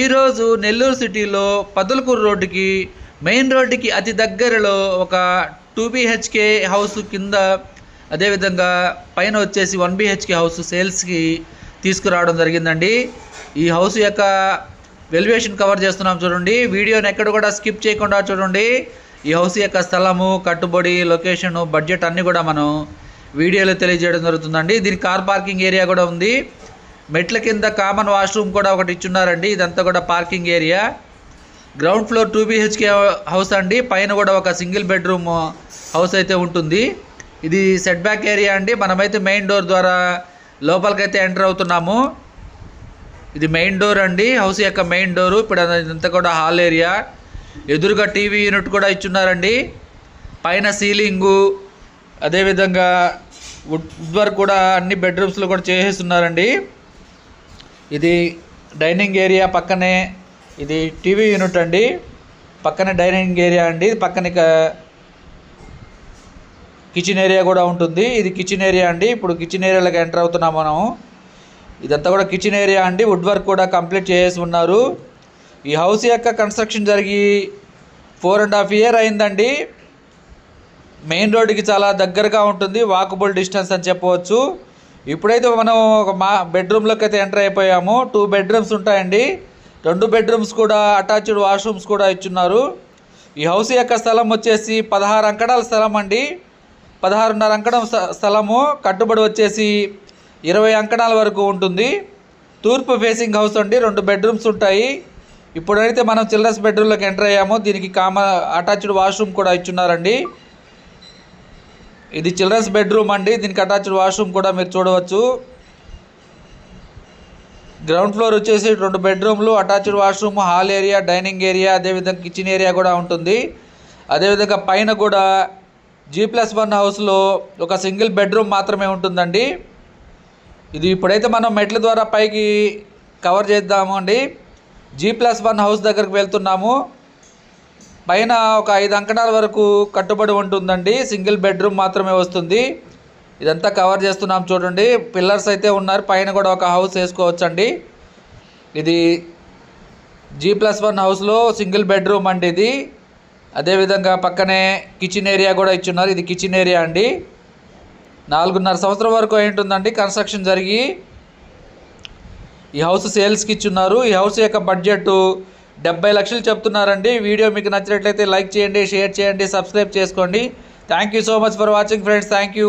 ఈరోజు నెల్లూరు సిటీలో పదులకూరు రోడ్డుకి మెయిన్ రోడ్డుకి అతి దగ్గరలో ఒక టూ బీహెచ్కే హౌస్ కింద అదేవిధంగా పైన వచ్చేసి వన్ బీహెచ్కే హౌస్ సేల్స్కి తీసుకురావడం జరిగిందండి. ఈ హౌస్ యొక్క వెల్యువేషన్ కవర్ చేస్తున్నాం చూడండి. వీడియోని ఎక్కడ కూడా స్కిప్ చేయకుండా చూడండి. ఈ హౌస్ యొక్క స్థలము కట్టుబడి లొకేషన్ బడ్జెట్ అన్నీ కూడా మనం వీడియోలో తెలియజేయడం జరుగుతుందండి. దీనికి కార్ పార్కింగ్ ఏరియా కూడా ఉంది. మెట్ల కింద కామన్ వాష్రూమ్ కూడా ఒకటి ఇచ్చున్నారండి. ఇదంతా కూడా parking area. Ground floor two BHK house అండి. పైన కూడా ఒక సింగిల్ బెడ్రూమ్ హౌస్ అయితే ఉంటుంది. ఇది సెట్ బ్యాక్ ఏరియా అండి. మనమైతే మెయిన్ డోర్ ద్వారా లోపలికైతే ఎంటర్ అవుతున్నాము. ఇది మెయిన్ డోర్ అండి. హౌస్ యొక్క మెయిన్ డోరు. ఇప్పుడు ఇదంతా కూడా హాల్ ఏరియా. ఎదురుగా టీవీ యూనిట్ కూడా ఇచ్చున్నారండి. పైన సీలింగు అదేవిధంగా వుడ్ వర్క్ కూడా అన్ని బెడ్రూమ్స్లో కూడా చేసేస్తున్నారండి. ఇది డైనింగ్ ఏరియా పక్కనే ఇది టీవీ యూనిట్ అండి. పక్కనే డైనింగ్ ఏరియా అండి. పక్కన కిచెన్ ఏరియా కూడా ఉంటుంది. ఇది కిచెన్ ఏరియా అండి. ఇప్పుడు కిచెన్ ఏరియాలోకి ఎంటర్ అవుతున్నాం మనం ఇదంతా కూడా కిచెన్ ఏరియా అండి. వుడ్ వర్క్ కూడా కంప్లీట్ చేసి ఉన్నారు. ఈ హౌస్ యొక్క కన్స్ట్రక్షన్ జరిగి ఫోర్ అండ్ హాఫ్ ఇయర్ అయిందండి. మెయిన్ రోడ్డుకి చాలా దగ్గరగా ఉంటుంది. వాకబుల్ డిస్టెన్స్ అని చెప్పవచ్చు. ఇప్పుడైతే మనం ఒక మా బెడ్రూమ్లోకి అయితే ఎంటర్ అయిపోయాము. టూ బెడ్రూమ్స్ ఉంటాయండి. రెండు బెడ్రూమ్స్ కూడా అటాచ్డ్ వాష్రూమ్స్ కూడా ఇచ్చున్నారు. ఈ హౌస్ యొక్క స్థలం వచ్చేసి పదహారు అంకడాల స్థలం అండి. పదహారున్నర అంకడం స్థ- స్థలము. కట్టుబడి వచ్చేసి ఇరవై అంకణాల వరకు ఉంటుంది. తూర్పు ఫేసింగ్ హౌస్ అండి. రెండు బెడ్రూమ్స్ ఉంటాయి. ఇప్పుడైతే మనం చిల్డ్రన్స్ బెడ్రూమ్లోకి ఎంటర్ అయ్యాము. దీనికి కామ అటాచ్డ్ వాష్రూమ్ కూడా ఇచ్చున్నారండి. ఇది చిల్డ్రన్స్ బెడ్రూమ్ అండి. దీనికి అటాచ్డ్ వాష్రూమ్ కూడా మీరు చూడవచ్చు. గ్రౌండ్ ఫ్లోర్ వచ్చేసి రెండు బెడ్రూమ్లు attached washroom hall area dining area అదేవిధంగా కిచెన్ ఏరియా కూడా ఉంటుంది. అదేవిధంగా పైన కూడా జీ ప్లస్ వన్ హౌస్లో ఒక సింగిల్ బెడ్రూమ్ మాత్రమే ఉంటుందండి. ఇది ఇప్పుడైతే మనం మెట్ల ద్వారా పైకి కవర్ చేద్దాము అండి. జీ ప్లస్ వన్ హౌస్ దగ్గరికి వెళ్తున్నాము. పైన ఒక ఐదు అంకణాల వరకు కట్టుబడి ఉంటుందండి. సింగిల్ బెడ్రూమ్ మాత్రమే వస్తుంది. ఇదంతా కవర్ చేస్తున్నాం చూడండి. పిల్లర్స్ అయితే ఉన్నారు. పైన కూడా ఒక హౌస్ వేసుకోవచ్చండి. ఇది జీ ప్లస్ వన్ హౌస్లో సింగిల్ బెడ్రూమ్ అండి ఇది. అదేవిధంగా పక్కనే కిచెన్ ఏరియా కూడా ఇచ్చున్నారు. ఇది కిచెన్ ఏరియా అండి. నాలుగున్నర సంవత్సరం వరకు అయి ఉంటుందండి కన్స్ట్రక్షన్ జరిగి. ఈ హౌస్ సేల్స్కి ఇచ్చున్నారు. ఈ హౌస్ యొక్క బడ్జెట్ డెబ్బై లక్షలు చెప్తున్నారండి. వీడియో మీకు నచ్చినట్లయితే లైక్ చేయండి షేర్ చేయండి సబ్స్క్రైబ్ చేసుకోండి. Thank you so much for watching friends thank you